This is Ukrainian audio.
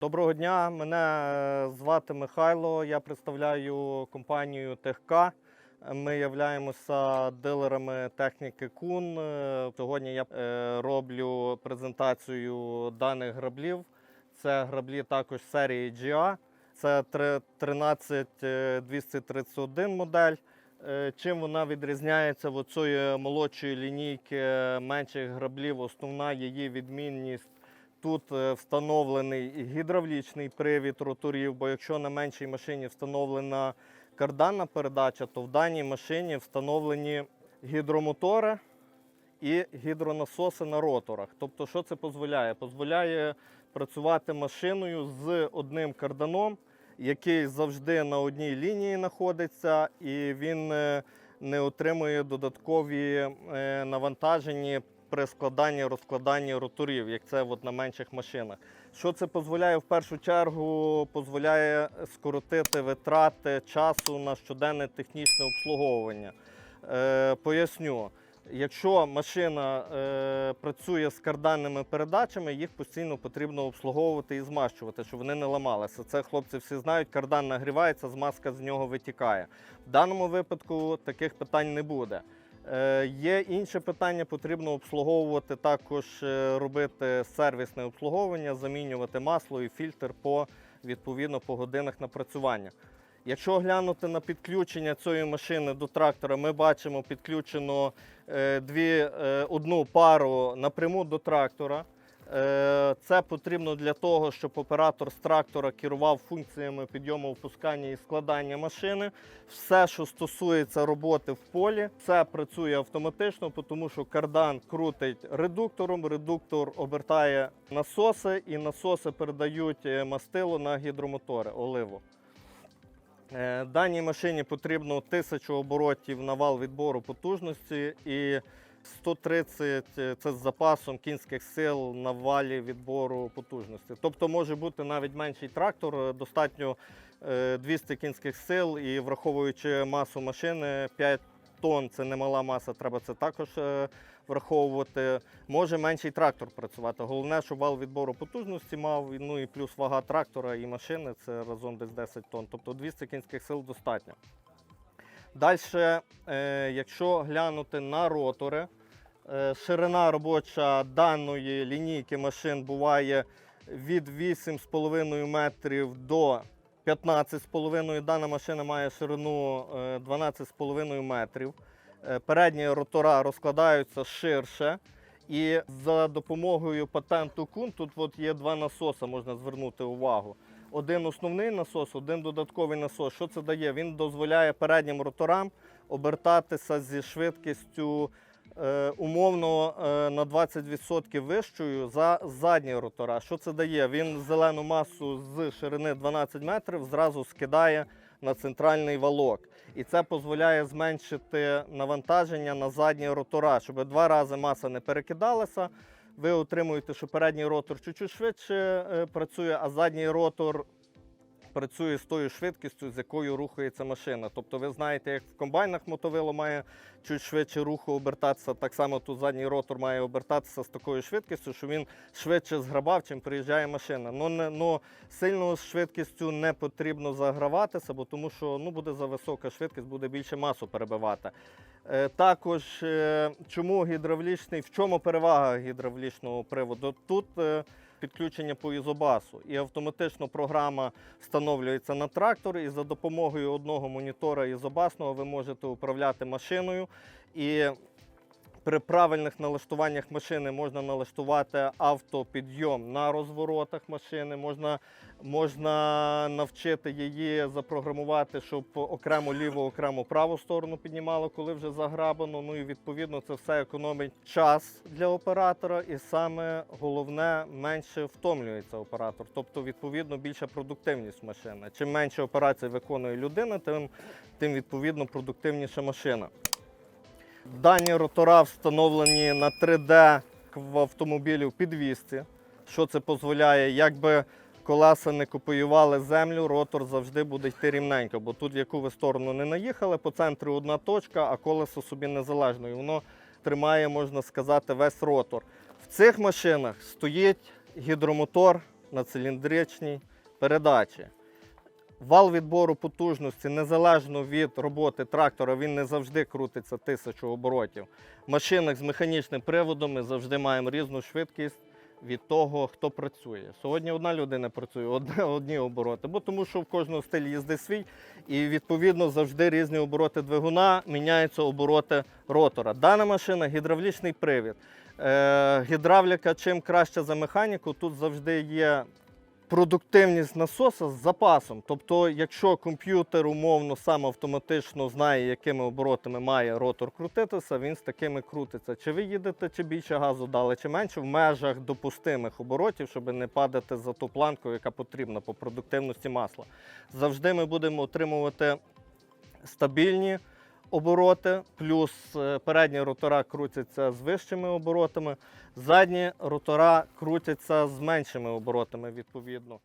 Доброго дня, мене е, звати Михайло. Я представляю компанію ТехК. Ми являємося дилерами техніки Кун. Е, Сьогодні я е, роблю презентацію даних граблів. Це граблі також серії GA. Це 13231 модель. Чим вона відрізняється від цієї молодшої лінійки менших граблів? Основна її відмінність Тут е, встановлений гідравлічний привід роторів, бо якщо на меншій машині встановлена карданна передача, то в даній машині встановлені гідромотори і гідронасоси на роторах. Тобто, що це дозволяє? Дозволяє працювати машиною з одним карданом, який завжди на одній лінії знаходиться, і він е, не отримує додаткові е, навантаження при складанні розкладанні роторів, як це от на менших машинах. Що це дозволяє в першу чергу? Дозволяє скоротити витрати часу на щоденне технічне обслуговування. Е, поясню. Якщо машина е, працює з карданними передачами, їх постійно потрібно обслуговувати і змащувати, щоб вони не ламалися. Це хлопці всі знають, кардан нагрівається, змазка з нього витікає. В даному випадку таких питань не буде. Е, Є інше питання, потрібно обслуговувати, також е, робити сервісне обслуговування, замінювати масло і фільтр по відповідно по годинах напрацювання. Якщо глянути на підключення цієї машини до трактора, ми бачимо підключено е, дві, одну пару напряму до трактора. Е, Це потрібно для того, щоб оператор з трактора керував функціями підйому, опускання і складання машини. Все, що стосується роботи в полі, це працює автоматично, тому що кардан крутить редуктором, редуктор обертає насоси, і насоси передають е, мастило на гідромотори, оливу. Е, Даній машині потрібно 1000 оборотів на вал відбору потужності і 130 е, це з запасом кінських сил на валі відбору потужності. Тобто може бути навіть менший трактор, е, достатньо е, 200 кінських сил і враховуючи масу машини 5 тонн це немала маса, треба це також е, враховувати. Може менший трактор працювати. Головне, щоб вал відбору потужності мав, ну і плюс вага трактора і машини це разом десь 10 тонн. Тобто 200 кінських сил достатньо. Далі, е, якщо глянути на ротори, е, ширина робоча даної лінійки машин буває від 8,5 метрів до 15,5. Дана машина має ширину е, 12,5 метрів. Е, Передні ротора розкладаються ширше. І за допомогою патенту Кун тут от є два насоси, можна звернути увагу. Один основний насос, один додатковий насос. Що це дає? Він дозволяє переднім роторам обертатися зі швидкістю е, умовно е, на 20% вищою за задні ротора. Що це дає? Він зелену масу з ширини 12 метрів зразу скидає на центральний валок. І це дозволяє зменшити навантаження на задні ротора, щоб два рази маса не перекидалася. Ви отримуєте, що передній ротор чуть-чуть швидше е, працює, а задній ротор працює з тою швидкістю, з якою рухається машина. Тобто ви знаєте, як в комбайнах мотовило має чуть швидше руху обертатися, так само тут задній ротор має обертатися з такою швидкістю, що він швидше зграбав, чим приїжджає машина. Ну, не, ну, сильно з швидкістю не потрібно заграватися, бо тому що ну, буде за висока швидкість, буде більше масу перебивати. Е, також е, чому гідравлічний, в чому перевага гідравлічного приводу? Тут е, підключення по ізобасу, і автоматично програма встановлюється на трактор, і за допомогою одного монітора ізобасного ви можете управляти машиною. І при правильних налаштуваннях машини можна налаштувати автопідйом на розворотах машини, можна, можна навчити її запрограмувати, щоб окремо ліву, окремо праву сторону піднімало, коли вже заграбано. Ну і відповідно це все економить час для оператора, і саме головне менше втомлюється оператор. Тобто, відповідно, більша продуктивність машини. Чим менше операцій виконує людина, тим, тим відповідно продуктивніша машина. Дані ротора встановлені на 3D в автомобілі в підвісці. Що це дозволяє? Якби колеса не копіювали землю, ротор завжди буде йти рівненько, бо тут, в яку ви сторону не наїхали, по центру одна точка, а колесо собі незалежно. І воно тримає, можна сказати, весь ротор. В цих машинах стоїть гідромотор на циліндричній передачі. Вал відбору потужності незалежно від роботи трактора, він не завжди крутиться тисячу оборотів. В машинах з механічним приводом ми завжди маємо різну швидкість від того, хто працює. Сьогодні одна людина працює, одне, одні обороти, бо тому що в кожного стиль їзди свій, і відповідно завжди різні обороти двигуна, міняються обороти ротора. Дана машина гідравлічний привід. Е, гідравліка чим краще за механіку, тут завжди є продуктивність насоса з запасом. Тобто, якщо комп'ютер умовно сам автоматично знає, якими оборотами має ротор крутитися, він з такими крутиться. Чи ви їдете, чи більше газу дали, чи менше в межах допустимих оборотів, щоб не падати за ту планку, яка потрібна по продуктивності масла. Завжди ми будемо отримувати стабільні обороти, плюс е, передні ротора крутяться з вищими оборотами, задні ротора крутяться з меншими оборотами, відповідно.